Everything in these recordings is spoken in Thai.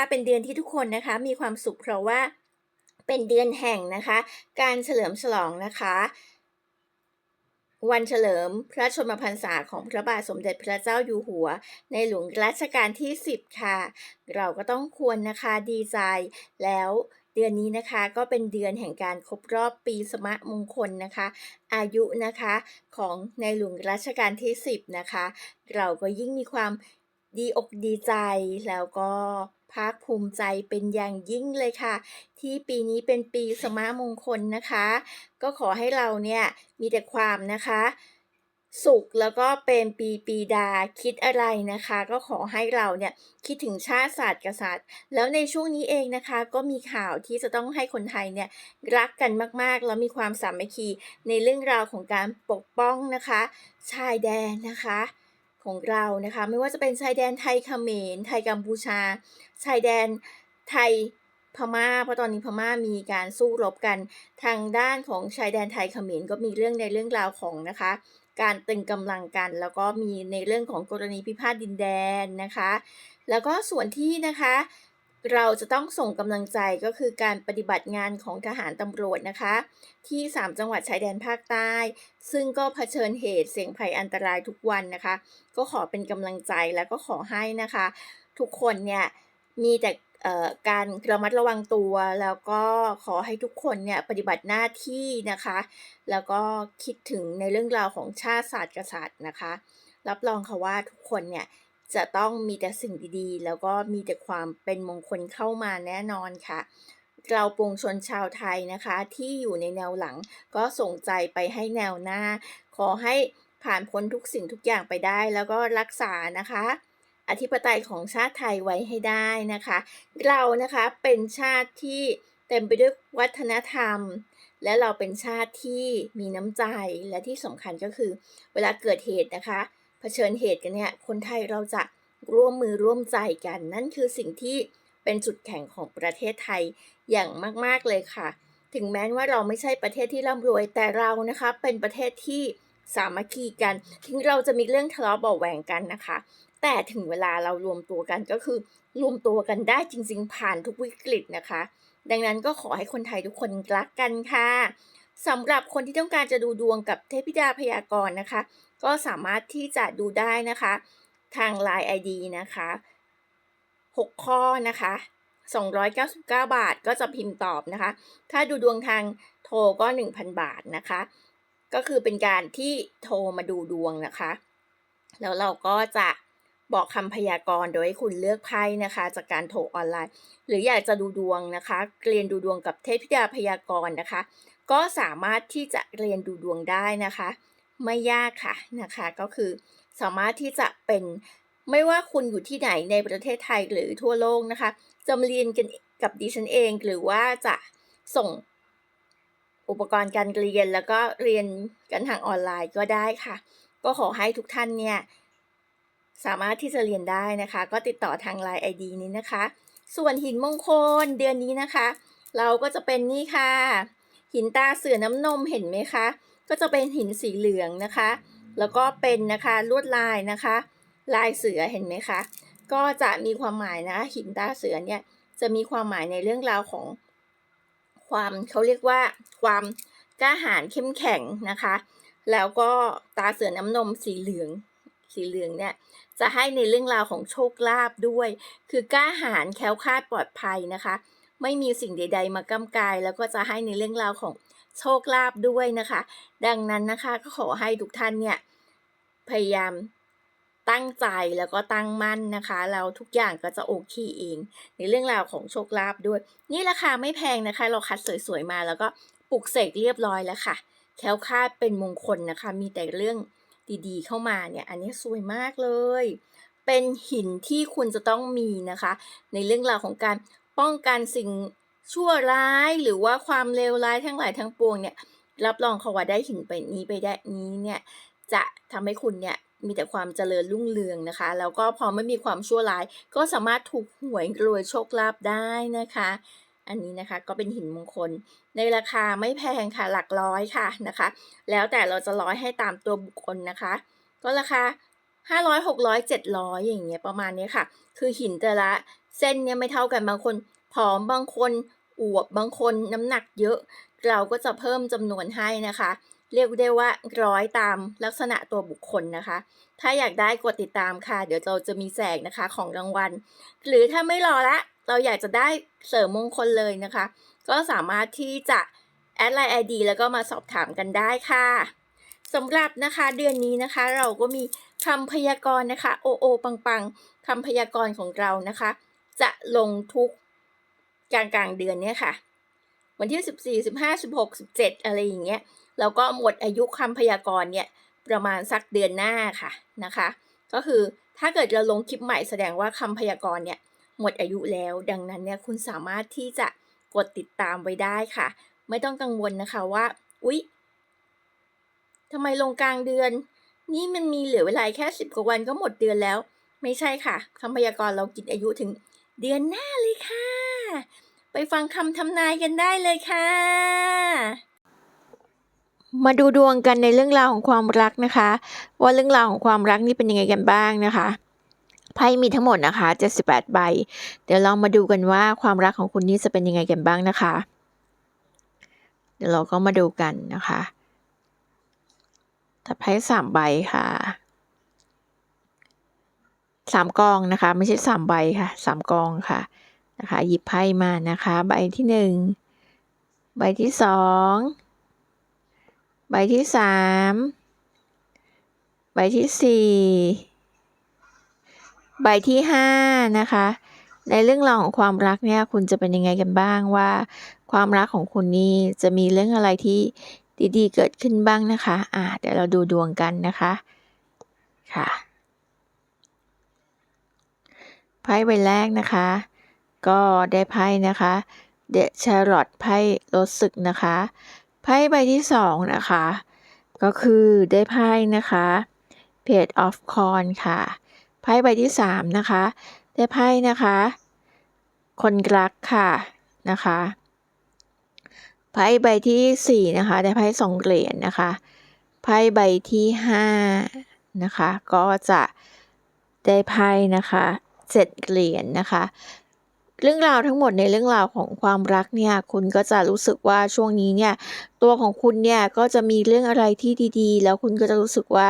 ะเป็นเดือนที่ทุกคนนะคะ มีความสุขเพราะว่าเป็นเดือนแห่งนะคะ การเฉลิมฉลองนะคะวันเฉลิมพระชนมพรรษาของพระบาทสมเด็จพระเจ้าอยู่หัว ในหลวงรัชกาลที่ 10 ค่ะ เราก็ต้องควรนะคะดีใจ แล้วเดือนนี้นะคะก็เป็นเดือนแห่งการครบรอบปีสมะมงคลนะคะ อายุนะคะของในหลวงรัชกาลที่ 10 นะคะ เราก็ยิ่งมีความดีอกดีใจแล้วก็ ภาคภูมิใจเป็นอย่างยิ่งเลยค่ะ ที่ปีนี้เป็นปีสมะมงคลนะคะ ก็ขอให้เราเนี่ยมีแต่ความนะคะ สุขแล้วก็เป็นปีปีดาคิดอะไรนะคะ ก็ขอให้เราเนี่ยคิดถึงชาติศาสตร์กษัตริย์ แล้วในช่วงนี้เองนะคะ ก็มีข่าวที่จะต้องให้คนไทยเนี่ยรักกันมากๆ แล้วมีความสามัคคีในเรื่องราวของการปกป้องนะคะ ชายแดนนะคะ ของเรานะคะไม่ว่าจะเป็นชายแดนไทยเขมรไทยกัมพูชา ชายแดนไทยพม่าเพราะตอนนี้พม่ามีการสู้รบกันทางด้านของชายแดนไทยเขมรก็มีเรื่องในเรื่องราวของนะคะ การตึงกำลังกัน แล้วก็มีในเรื่องของกรณีพิพาทดินแดนนะคะ แล้วก็ส่วนที่นะคะ เราจะต้องส่งกำลังใจก็คือการปฏิบัติงานของทหารตำรวจนะคะ ที่ 3 จังหวัดชายแดนภาคใต้ ซึ่งก็เผชิญเหตุเสี่ยงภัยอันตรายทุกวันนะคะ ก็ขอเป็นกำลังใจแล้วก็ขอให้นะคะ ทุกคนเนี่ยมีแต่เอ่อการระมัดระวังตัวแล้วก็ขอให้ทุกคนเนี่ยปฏิบัติหน้าที่นะคะ แล้วก็คิดถึงในเรื่องราวของชาติศาสตร์กษัตริย์นะคะ รับรองค่ะว่าทุกคนเนี่ย จะต้องมีแต่สิ่งดีๆ แล้วก็มีแต่ความเป็นมงคลเข้ามาแน่นอนค่ะเราปวงชนชาวไทยนะคะที่อยู่ในแนวหลังก็ส่งใจไปให้แนวหน้า ขอให้ผ่านพ้นทุกสิ่งทุกอย่างไปได้ แล้วก็รักษานะคะ อธิปไตยของชาติไทยไว้ให้ได้นะคะ เรานะคะเป็นชาติที่เต็มไปด้วยวัฒนธรรม และเราเป็นชาติที่มีน้ำใจและที่สำคัญก็คือ เวลาเกิดเหตุนะคะ เผชิญเหตุกันเนี่ยคนไทยเราจะร่วมมือร่วมใจกัน นั่นคือสิ่งที่เป็นจุดแข็งของประเทศไทยอย่างมาก ๆเลยค่ะ ถึงแม้ว่าเราไม่ใช่ประเทศที่ร่ำรวยแต่เรานะคะเป็นประเทศที่สามัคคีกัน ถึงเราจะมีเรื่องทะเลาะเบาแหวงกันนะคะ แต่ถึงเวลาเรารวมตัวกันก็คือรวมตัวกันได้จริง ๆ ผ่านทุกวิกฤตนะคะ ดังนั้นก็ขอให้คนไทยทุกคนรักกันค่ะสำหรับคนที่ต้องการจะดูดวงกับเทพิดาพยากรณ์นะคะ ก็สามารถที่จะดูได้นะคะ ทาง Line ID นะคะ 6 ข้อนะคะ 299 บาทก็จะพิมพ์ตอบนะคะ ถ้าดูดวงทางโทรก็ 1,000 บาทนะคะ ก็คือเป็นการที่โทรมาดูดวงนะคะ แล้วเราก็จะบอกคำพยากรณ์โดยให้คุณเลือกไพ่นะคะ จากการโทรออนไลน์ หรืออยากจะดูดวงนะคะเรียนดูดวงกับเทพธิดาพยากรณ์นะคะ ก็สามารถที่จะเรียนดูดวงได้นะคะ ไม่ยากค่ะนะคะ ก็คือสามารถที่จะเป็นไม่ว่าคุณอยู่ที่ไหนในประเทศไทยหรือทั่วโลกนะคะจะมาเรียนกันกับดิฉันเอง หรือว่าจะส่งอุปกรณ์การเรียนแล้วก็เรียนกันทางออนไลน์ก็ได้ค่ะ ก็ขอให้ทุกท่านเนี่ยสามารถที่จะเรียนได้นะคะ ก็ติดต่อทาง Line ID นี้นะคะ ส่วนหินมงคลเดือนนี้นะคะ เราก็จะเป็นนี่ค่ะ หินตาเสือน้ำนมเห็นไหมคะ ก็จะเป็นหินสีเหลืองนะคะ แล้วก็เป็นนะคะลวดลายนะคะ ลายเสือเห็นไหมคะ ก็จะมีความหมายนะหินตาเสือเนี่ยจะมีความหมายในเรื่องราวของ ความเขาเรียกว่าความกล้าหาญเข้มแข็งนะคะ แล้วก็ตาเสือน้ำนมสีเหลืองสีเหลืองเนี่ยจะให้ในเรื่องราวของโชคลาภด้วย คือกล้าหาญแคล้วคลาดปลอดภัยนะคะ ไม่มีสิ่งใด ๆ มาก้ากาย แล้วก็จะให้ในเรื่องราวของ โชคลาภด้วยนะคะ ดังนั้นนะคะก็ขอให้ทุกท่านเนี่ยพยายามตั้งใจแล้วก็ตั้งมั่นนะคะแล้วทุกอย่างก็จะโอเคเอง ในเรื่องราวของโชคลาภด้วย นี่ราคาไม่แพงนะคะ เราคัดสวยๆมาแล้วก็ปลุกเสกเรียบร้อยแล้วค่ะ แคล้วคลาดเป็นมงคลนะคะ มีแต่เรื่องดีๆ เข้ามาเนี่ย อันนี้สวยมากเลย เป็นหินที่คุณจะต้องมีนะคะ ในเรื่องราวของการป้องกันสิ่ง ชั่วร้ายหรือว่าความเลวร้ายทั้งหลายทั้งปวงเนี่ย รับรองเขาว่าได้หินไปนี้ไปได้นี้เนี่ยจะทำให้คุณเนี่ยมีแต่ความเจริญรุ่งเรืองนะคะ แล้วก็พอไม่มีความชั่วร้าย ก็สามารถถูกหวยรวยโชคลาภได้นะคะ อันนี้นะคะก็เป็นหินมงคล ในราคาไม่แพงค่ะหลักร้อยค่ะนะคะ แล้วแต่เราจะร้อยให้ตามตัวบุคคลนะคะ ก็ราคา500 600 700อย่างเงี้ยประมาณนี้ค่ะ คือหินแต่ละเส้นเนี่ยไม่เท่ากันบางคนผอมบางคน อวบบางคนน้ำหนักเยอะ เราก็จะเพิ่มจำนวนให้นะคะ เรียกได้ว่าร้อยตามลักษณะตัวบุคคลนะคะ ถ้าอยากได้กดติดตามค่ะ เดี๋ยวเราจะมีแจกนะคะของรางวัล หรือถ้าไม่รอละ เราอยากจะได้เสริมมงคลเลยนะคะ ก็สามารถที่จะแอดไลน์ไอดีแล้วก็มาสอบถามกันได้ค่ะสำหรับนะคะเดือนนี้นะคะเราก็มีคำพยากรณ์นะคะโอโอปังปังคำพยากรณ์ของเรานะคะ จะลงทุก กลางกลางเดือนเนี่ยค่ะ วันที่14 15 16 17อะไรอย่างเงี้ยแล้วก็หมดอายุคำพยากรณ์เนี่ยประมาณสักเดือนหน้าค่ะนะคะ ก็คือถ้าเกิดเราลงคลิปใหม่แสดงว่าคำพยากรณ์เนี่ยหมดอายุแล้วดังนั้นเนี่ยคุณสามารถที่จะกดติดตามไว้ได้ค่ะ ไม่ต้องกังวลนะคะว่า อุ๊ยทำไมลงกลางเดือน นี่มันมีเหลือเวลาแค่สิบกว่าวันก็หมดเดือนแล้ว ไม่ใช่ค่ะคำพยากรณ์เรากินอายุถึงเดือนหน้าเลยค่ะ ไปฟังคำทำนายกันได้เลยค่ะ มาดูดวงกันในเรื่องราวของความรักนะคะ ว่าเรื่องราวของความรักนี่เป็นยังไงกันบ้างนะคะไพ่มีทั้งหมดนะคะ 78 ใบ เดี๋ยวลองมาดูกันว่าความรักของคุณนี่จะเป็นยังไงกันบ้างนะคะ เดี๋ยวเราก็มาดูกันนะคะแต่ไพ่สามใบค่ะ สามกองนะคะ ไม่ใช่สามใบค่ะ สามกองค่ะ นะคะ หยิบไพ่มานะคะ ใบที่หนึ่งใบที่สองใบที่สามใบที่สี่ใบที่ห้านะคะ ในเรื่องราวของความรักเนี่ยคุณจะเป็นยังไงกันบ้างว่า ความรักของคุณนี่จะมีเรื่องอะไรที่ดีๆ เกิดขึ้นบ้างนะคะอ่าเดี๋ยวเราดูดวงกันนะคะค่ะไพ่ใบแรกนะคะ ก็ได้ไพ่นะคะเดชาร์ลอตไพ่รถศึกนะคะไพ่ใบที่สองนะคะ ก็คือได้ไพ่นะคะ Page of c o r n ค่ะไพ่ใบที่สามนะคะ ได้ไพ่นะคะ คนรักค่ะนะคะไพ่ใบที่สี่นะคะ ได้ไพ่สองเหรียญนะคะไพ่ใบที่ห้านะคะ ก็จะได้ไพ่นะคะเจ็ดเหรียญนะคะ เรื่องราวทั้งหมดในเรื่องราวของความรักเนี่ยคุณก็จะรู้สึกว่าช่วงนี้เนี่ยตัวของคุณเนี่ยก็จะมีเรื่องอะไรที่ดีๆ แล้วคุณก็จะรู้สึกว่า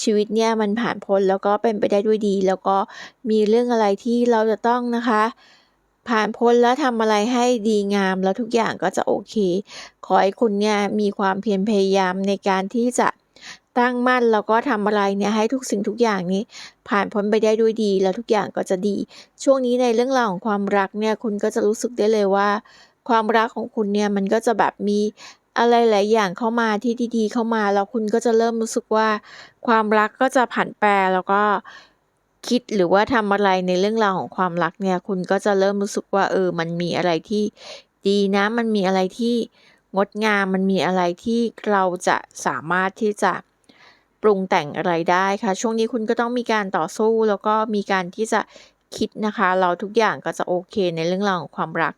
ชีวิตเนี่ยมันผ่านพ้นแล้วก็เป็นไปได้ด้วยดี แล้วก็มีเรื่องอะไรที่เราจะต้องนะคะ ผ่านพ้นแล้วทำอะไรให้ดีงามแล้วทุกอย่างก็จะโอเค ขอให้คุณเนี่ยมีความเพียรพยายามในการที่จะ ตั้งมั่นแล้วก็ทำอะไรเนี่ยให้ทุกสิ่งทุกอย่างนี้ ผ่านพ้นไปได้ด้วยดี แล้วทุกอย่างก็จะดี ช่วงนี้ในเรื่องราวของความรักเนี่ยคุณก็จะรู้สึกได้เลยว่า ความรักของคุณเนี่ยมันก็จะแบบมีอะไรหลายอย่างเข้ามาที่ดี ๆ เข้ามาแล้วคุณก็จะเริ่มรู้สึกว่า ความรักก็จะผันแปรแล้วก็คิดหรือว่าทำอะไรในเรื่องราวของความรักเนี่ย คุณก็จะเริ่มรู้สึกว่า เออ มันมีอะไรที่ดีนะ มันมีอะไรที่งดงาม มันมีอะไรที่เราจะสามารถที่จะ ปรุงแต่งอะไรได้ค่ะ ช่วงนี้คุณก็ต้องมีการต่อสู้แล้วก็มีการที่จะคิดนะคะ เราทุกอย่างก็จะโอเคในเรื่องราวของความรัก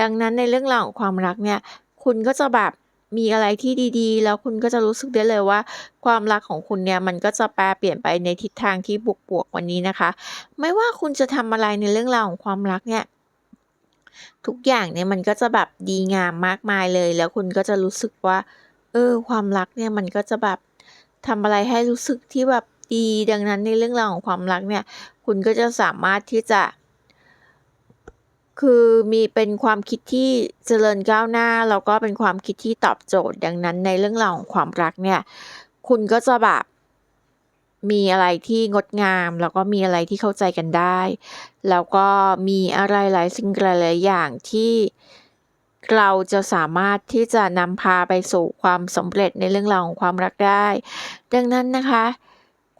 ดังนั้นในเรื่องราวของความรักเนี่ย คุณก็จะแบบมีอะไรที่ดีๆ แล้วคุณก็จะรู้สึกได้เลยว่า ความรักของคุณเนี่ยมันก็จะแปลเปลี่ยนไปในทิศทางที่บวกๆวันนี้นะคะ ไม่ว่าคุณจะทำอะไรในเรื่องราวของความรักเนี่ยทุกอย่างเนี่ยมันก็จะแบบดีงามมากมายเลย แล้วคุณก็จะรู้สึกว่า เออ ความรักเนี่ยมันก็จะแบบ ทำอะไรให้รู้สึกที่แบบดีดังนั้นในเรื่องราวของความรักเนี่ย คุณก็จะสามารถที่จะ คือมีเป็นความคิดที่เจริญก้าวหน้าแล้วก็เป็นความคิดที่ตอบโจทย์ ดังนั้นในเรื่องราวของความรักเนี่ย คุณก็จะแบบมีอะไรที่งดงาม แล้วก็มีอะไรที่เข้าใจกันได้ แล้วก็มีอะไรหลายสิ่งหลายอย่างที่ เราจะสามารถที่จะนำพาไปสู่ความสำเร็จในเรื่องราวของความรักได้ ดังนั้นนะคะ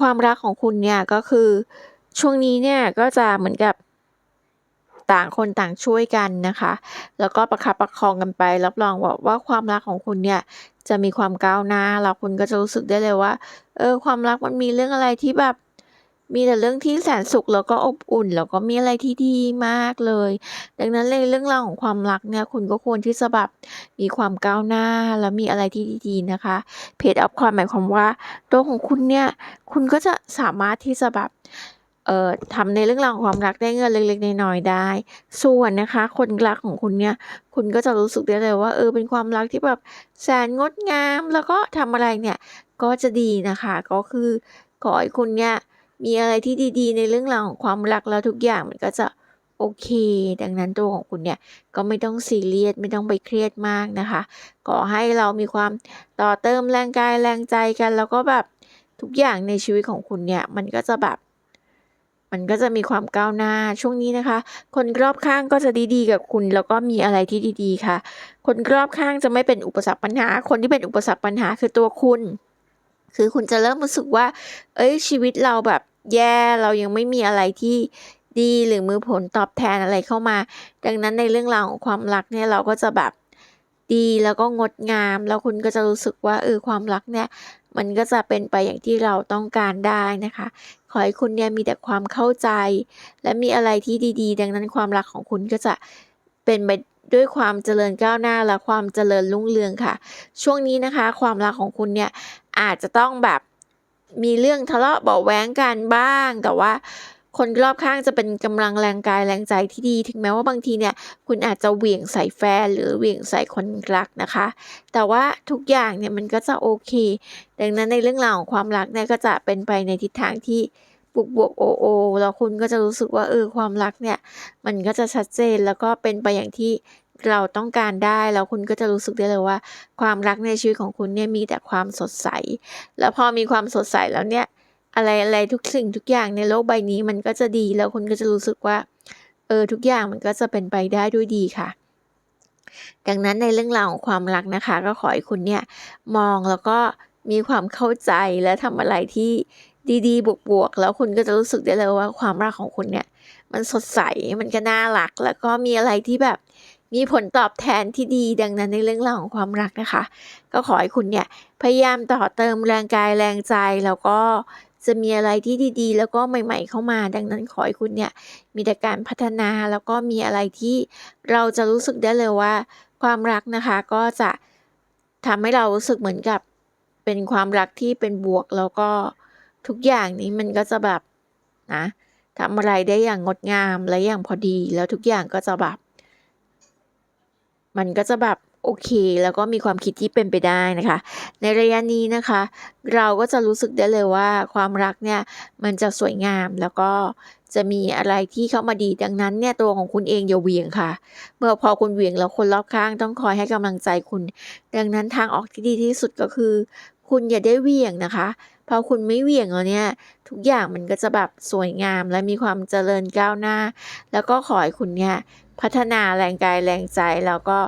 ความรักของคุณเนี่ยก็คือช่วงนี้เนี่ยก็จะเหมือนกับต่างคนต่างช่วยกันนะคะ แล้วก็ประคับประคองกันไป รับรองว่าว่าความรักของคุณเนี่ยจะมีความก้าวหน้า แล้วคุณก็จะรู้สึกได้เลยว่า เออ ความรักมันมีเรื่องอะไรที่แบบ มีแต่เรื่องที่แสนสุขแล้วก็อบอุ่น แล้วก็มีอะไรที่ดีมากเลย ดังนั้นในเรื่องราวของความรักเนี่ยคุณก็ควรที่จะแบบมีความก้าวหน้าแล้วมีอะไรที่ดีๆนะคะ เพจอัพความหมายความว่าตัวของคุณเนี่ยคุณก็จะสามารถที่จะแบบเอ่อทำในเรื่องราวของความรักได้เงินเล็กๆน้อยๆได้ ส่วนนะคะ คนรักของคุณเนี่ย คุณก็จะรู้สึกได้เลยว่าเออเป็นความรักที่แบบแสนงดงาม แล้วก็ทำอะไรเนี่ยก็จะดีนะคะ ก็คือขอให้คุณเนี่ย มีอะไรที่ดีๆ ในเรื่องราวของความรักแล้วทุกอย่างมันก็จะโอเค ดังนั้นตัวของคุณเนี่ยก็ไม่ต้องซีเรียสไม่ต้องไปเครียดมากนะคะขอให้เรามีความต่อเติมแรงกายแรงใจกัน แล้วก็แบบทุกอย่างในชีวิตของคุณเนี่ยมันก็จะแบบมันก็จะมีความก้าวหน้าช่วงนี้นะคะ คนรอบข้างก็จะดีๆกับคุณ แล้วก็มีอะไรที่ดีๆค่ะ คนรอบข้างจะไม่เป็นอุปสรรคปัญหา คนที่เป็นอุปสรรคปัญหาคือตัวคุณ คือคุณจะเริ่มรู้สึกว่า เอ้ยชีวิตเราแบบ แย่เรายังไม่มีอะไรที่ดีหรือมือผลตอบแทนอะไรเข้ามา ดังนั้นในเรื่องราวของความรักเนี่ยเราก็จะแบบดีแล้วก็งดงาม แล้วคุณก็จะรู้สึกว่าเออความรักเนี่ย มันก็จะเป็นไปอย่างที่เราต้องการได้นะคะ ขอให้คุณเนี่ยมีแต่ความเข้าใจ และมีอะไรที่ดี ๆ ดังนั้นความรักของคุณก็จะเป็นไปด้วยความเจริญก้าวหน้าและความเจริญรุ่งเรืองค่ะ ช่วงนี้นะคะ ความรักของคุณเนี่ยอาจจะต้องแบบ มีเรื่องทะเลาะเบาะแว้งกันบ้าง แต่ว่าคนรอบข้างจะเป็นกำลังแรงกายแรงใจที่ดี ถึงแม้ว่าบางทีเนี่ย คุณอาจจะเหวี่ยงใส่แฟนหรือเหวี่ยงใส่คนรักนะคะ แต่ว่าทุกอย่างเนี่ยมันก็จะโอเค ดังนั้นในเรื่องราวของความรักเนี่ยก็จะเป็นไปในทิศทางที่บวกบวกโอโอแล้วคุณก็จะรู้สึกว่าเออความรักเนี่ย มันก็จะชัดเจนแล้วก็เป็นไปอย่างที่ เราต้องการได้แล้วคุณก็จะรู้สึกได้เลยว่า ความรักในชีวิตของคุณเนี่ยมีแต่ความสดใส แล้วพอมีความสดใสแล้วเนี่ย อะไรๆทุกสิ่งทุกอย่างในโลกใบนี้มันก็จะดีแล้วคุณก็จะรู้สึกว่าเออทุกอย่างมันก็จะเป็นไปได้ด้วยดีค่ะ ดังนั้นในเรื่องราวของความรักนะคะ ก็ขอให้คุณเนี่ยมองแล้วก็มีความเข้าใจและทำอะไรที่ดีๆ บวกๆ แล้วคุณก็จะรู้สึกได้เลยว่าความรักของคุณเนี่ย มันสดใส มันก็น่ารัก แล้วก็มีอะไรที่แบบ มีผลตอบแทนที่ดีดังนั้นในเรื่องราวของความรักนะคะ ก็ขอให้คุณเนี่ยพยายามต่อเติมแรงกายแรงใจแล้วก็จะมีอะไรที่ดีๆ แล้วก็ใหม่ ๆ เข้ามา ดังนั้นขอให้คุณเนี่ยมีแต่การพัฒนาแล้วก็มีอะไรที่เราจะรู้สึกได้เลยว่า ความรักนะคะก็จะทำให้เรารู้สึกเหมือนกับเป็นความรักที่เป็นบวกแล้วก็ทุกอย่างนี้มันก็จะแบบนะทำอะไรได้อย่างงดงามและอย่างพอดีแล้วทุกอย่างก็จะแบบ มันก็จะแบบโอเค แล้วก็มีความคิดที่เป็นไปได้นะคะ ในระยะนี้นะคะ เราก็จะรู้สึกได้เลยว่าความรักเนี่ยมันจะสวยงามแล้วก็จะมีอะไรที่เข้ามาดีดังนั้นเนี่ยตัวของคุณเองอย่าเวียงค่ะ เมื่อพอคุณเวียงแล้วคนรอบข้างต้องคอยให้กำลังใจคุณ ดังนั้นทางออกที่ดีที่สุดก็คือ คุณอย่าได้เวี่ยงนะคะ พอคุณไม่เวี่ยงแล้วเนี่ย ทุกอย่างมันก็จะแบบสวยงามและมีความเจริญก้าวหน้า แล้วก็ขอให้คุณเนี่ยพัฒนาแรงกายแรงใจแล้วก็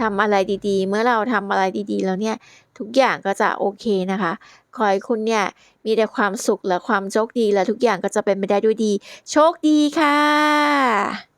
ทำอะไรดีๆ เมื่อเราทำอะไรดีๆ แล้วเนี่ย ทุกอย่างก็จะโอเคนะคะ ขอให้คุณเนี่ยมีแต่ความสุขและความโชคดีและทุกอย่างก็จะเป็นไปได้ด้วยดี โชคดีค่ะ